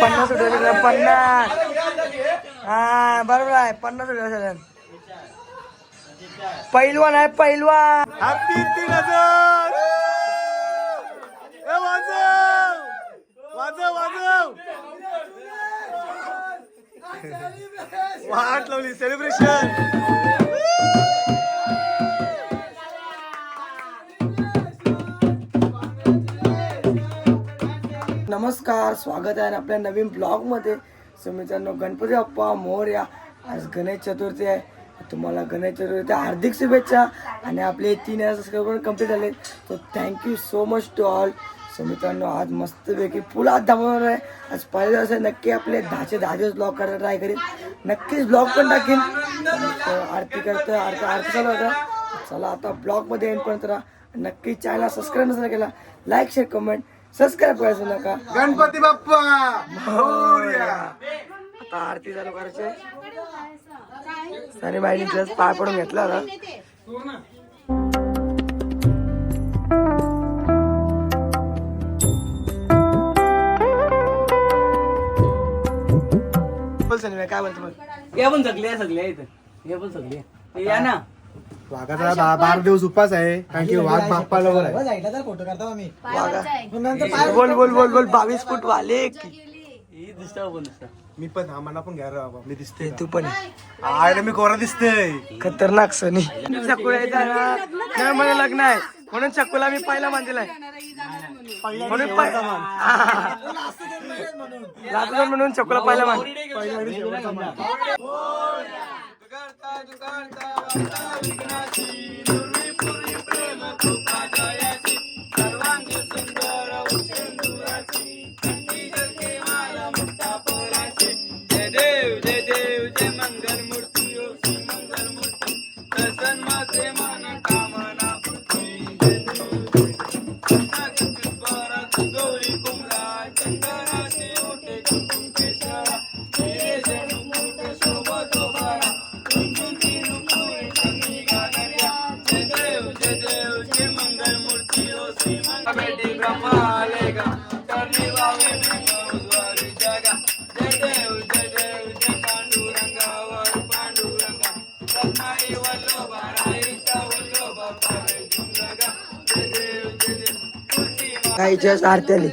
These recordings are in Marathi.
पन्नास रुपये पन्नास. हा बरोबर आहे पन्नास रुपये पैलवान आहे पैलवान. हॅपी तीन हजार! वाजव! वाजव वाजव! वाट लावली सेलिब्रेशन नमस्कार स्वागत आहे आपल्या नवीन ब्लॉगमध्ये. सो मित्रांनो गणपती बाप्पा मोरया आज गणेश चतुर्थी आहे. तुम्हाला गणेश चतुर्थी हार्दिक शुभेच्छा आणि आपले तीन हजार सबस्क्रायबर कंप्लीट झाले. तर thank you so much to all so मित्रांनो आज मस्तपैकी आज दाखवणार आहे. आज पहिल्या दिवस आहे. नक्की आपले दहाचे दहा दिवस ब्लॉग करायला ट्राय करेन. नक्कीच ब्लॉग पण टाकेन. आरती करतोय. आरती आरती चालू होता चला आता ब्लॉगमध्ये एंडपर्यंत राहा. नक्की चॅनल सबस्क्राईब नसेल केला लाईक शेअर कमेंट सबस्क्राईब करायचं नका. गणपती बाप्पा. आता आरती चालू करायची. सनी बाईने जस्ट पाय पडून घेतला आता बोल सनी बाई काय म्हणतो मग या पण सगळे सगळे इथं. हे पण सगळे या ना. वाघाचा बारा दिवस उपास आहे कारण की वाघ बोल बोल बोल बोल. बावीस फूट वाले. की ही दिसतं पण दिसतं मी पण हा मला पण घ्या रे बाबा. मी दिसते तू पण आहे. आयला मी कोरा दिसतोय. खतरनाक सनी. चकुला नाही मला लग्न आहे. म्हणून चकुला मी पहिला मान दिलाय. म्हणून. लाजून म्हणून चकुला पहिला मान. बेटी ब्रह्मा आलेगा करणी वावे उद्वारी जगा. जय देव जय देव जय पांडुरंगावर पांडुरंगा. रत्नाई वल्लभा राईचा वल्लभा पावे जुंगगा जय देव जय देव. मूर्ती काही जस्ट आरती आली?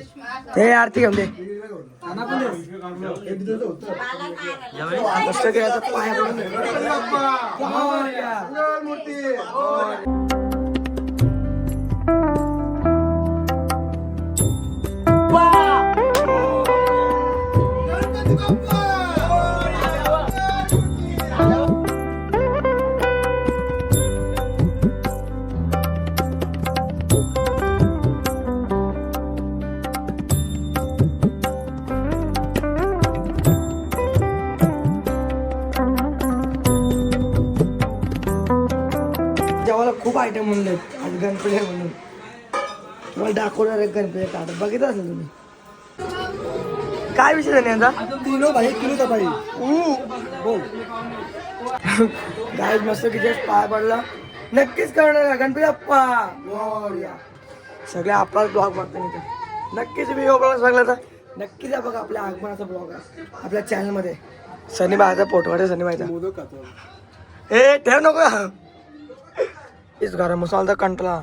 हे आरती घेऊन दे. घ्यायचा पाय पडून दे. जेवायला खूप आयटम म्हणले आज गणपती आहे म्हणून तुम्हाला दाखवणार आहे गणपती ताट बघितलं असेल तुम्ही. काय विषय झाले यांचा? किलो भाई किलो तर भाई गाय मस्त की जस्ट पाय पडला. नक्कीच करणार गणपती अप्पा मोरया. सगळे आपलाच ब्लॉग बघतो इथे नक्कीच मी ब्लॉग सांगला तर नक्कीच बघा आपल्या आगमनाचा ब्लॉग आहे. आपल्या चॅनलमध्ये सनी बायचा काढे सनी बायचा ए ठेव नको. इस घरा मस्त आला कंटला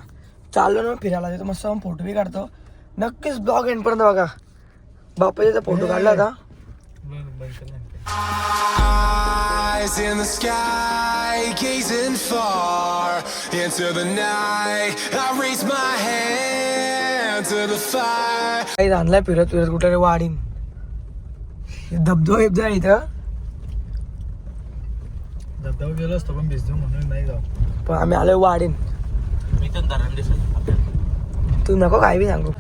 चाललो ना फिरायला तिथं मस्त फोटो बी काढतो. नक्कीच ब्लॉग एंडपर्यंत बघा. बापाचा फोटो काढला होता. Eyes in the sky, gazing far into the night. I raise my hand to the fire. काही आणलाय फिरत फिरत कुठे रे वाढीन धबधबा बिबधबा आहे इथं. धबधबा गेलो असतो पण भिजतो म्हणून नाही जाऊ. पण आम्ही आलोय वाढीन. तू नको काय बी सांगू.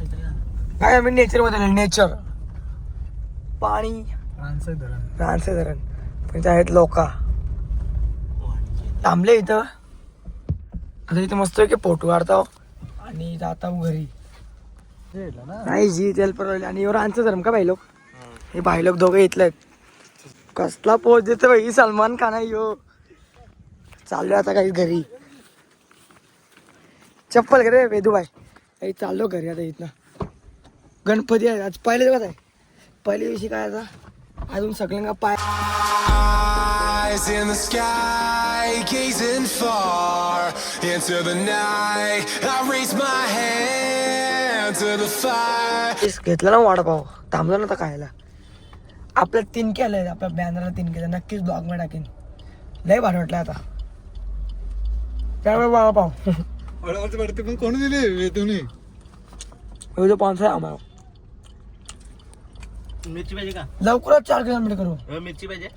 काय आम्ही नेचरमध्ये नेचर पाणी. माणसं धरण. रानसे धरण. पण इथे आहेत लोका. थांबले इथं. आता इथे मस्त की फोटो काढतो. आणि जाता घरी. नाही जी तेल परवडली. आणि एवढं आमचं धर्म का भाई लोक? हे भाई लोक दोघं इथले आहेत. कसला पोच देतो भाई सलमान खान आहे यो. चाललोय आता काही घरी. चप्पल घे वेदू भाई काही चाललो घरी आता इथनं. गणपती आहे आज पहिले दिवस आहे. पहिल्या दिवशी काय आता? अजून सगळ्यांना पाय Eyes in the sky, gazing far into the night. I raise my hand to the fire. घेतलं ना वडापाव. थांबलो ना खायला. आपल्या तीन केलंय आपल्या बॅनरला तीन केलं नक्कीच ब्लॉगमध्ये टाकेन. लय भारी वाटलं आता. त्यामुळे वडापाव. पण कोण दिले तुम्ही? एवढं पाच आहे आम्हाला. मिरची पाहिजे का? लवकरच चार किलोमीटर करू. अ, मिरची पाहिजे?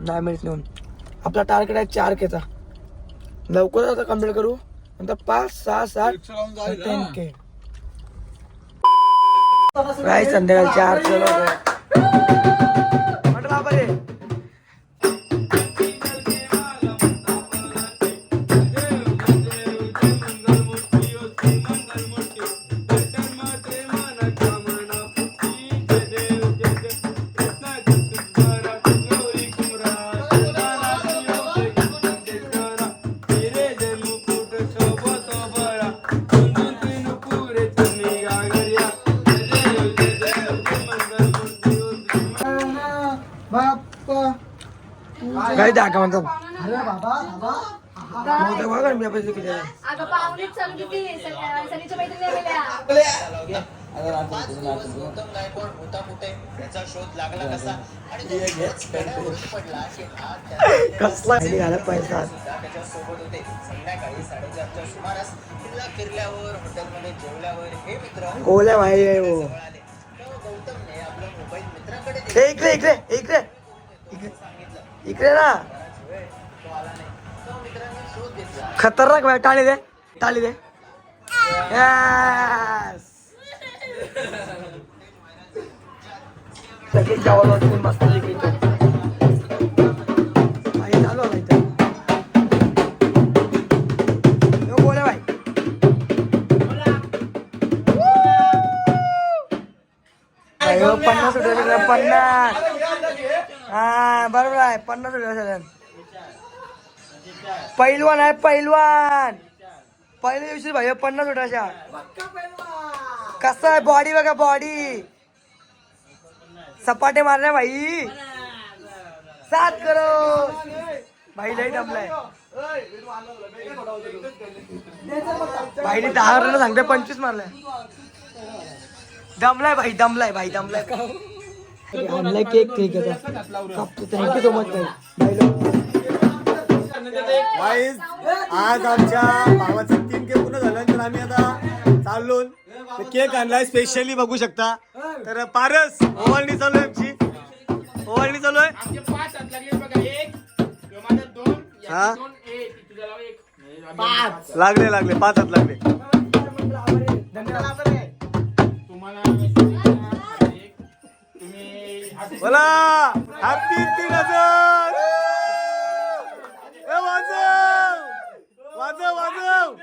नाही मिनिट नेऊन आपला टार्गेट आहे चार केचा. लवकरच आता कंप्लीट करू. नंतर पाच सहा सात टेन के काय संध्याकाळी चार चलो हे. काय दाखवा म्हणतात? मोठं बघा ना मी पैसे किती आहे. अगं पाहुणीच चालू किती? सगळ्या- सनीच्या मैत्रिणी आलेल्या. कसला खाली घाला पैसा? कोल्या भाई आहे हो ए, इकडे इकडे इकडे. इकडे. इकडे ना. खतरनाक भाई टाळी दे टाळी दे. मस्त चालू आहे बोला पन्नास पन्नास. हा बरोबर आहे. पन्नास रुपये सगळ्यात पैलवान आहे पैलवान. पहिल्या दिवशी भाई पन्नास रुपयाच्या कसं आहे बॉडी बघा बॉडी सपाटे मारल्या भाई. सात करो भाई लई दमलाय. भाईने दहा रन सांगते पंचवीस मारलाय. दमलाय भाई दमलाय भाई दमलाय. आणलाय केक केक कापतो थँक्यू सो मच वाईज आज आमच्या भावाचं तीन केक पूर्ण झालं तर आम्ही आता चाललो केक आणलाय स्पेशली बघू शकता. तर पारस ओवाळणी चालू आहे आमची. ओवाळणी चालू आहे. आमचे पाच हात लागले बघा एक ह्यो माझा दोन याचे हा? दोन एक तुझा लाव एक. पाच. लागले लागले. पाच हात लागले. बोला. हॅपी तीन हजार. ए, वाजव. वाजव वाजव.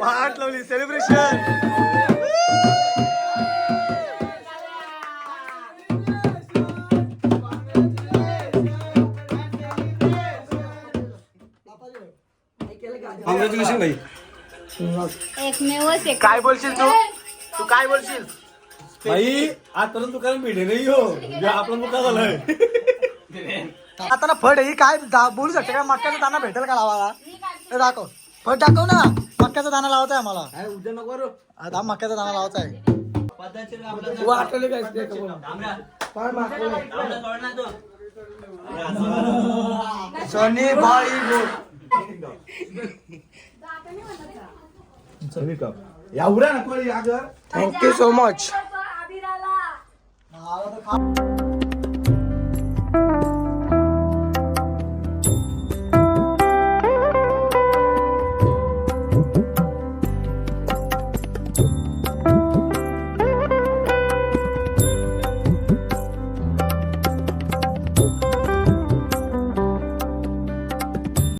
वाट लावली सेलिब्रेशन कॉंग्रॅच्युलेशन भाई. काय बोलशील तू? तू काय बोलशील? भाई आजपर्यंत तुला भेटे नाही हो. म्हणजे आपला मुद्दा झालाय. आता ना फड ही काय दा- बोलू शकते का? मक्याचा दाना भेटेल का लावायला? हे दाखव. फड दाखव ना. मक्याचा दाना लावायचा आहे आम्हाला. उद्या नको आता मक्याचा दाना लावायचा आहे. सनी बॉलीवूड एवढ्या नको थँक्यू सो मच 好了都卡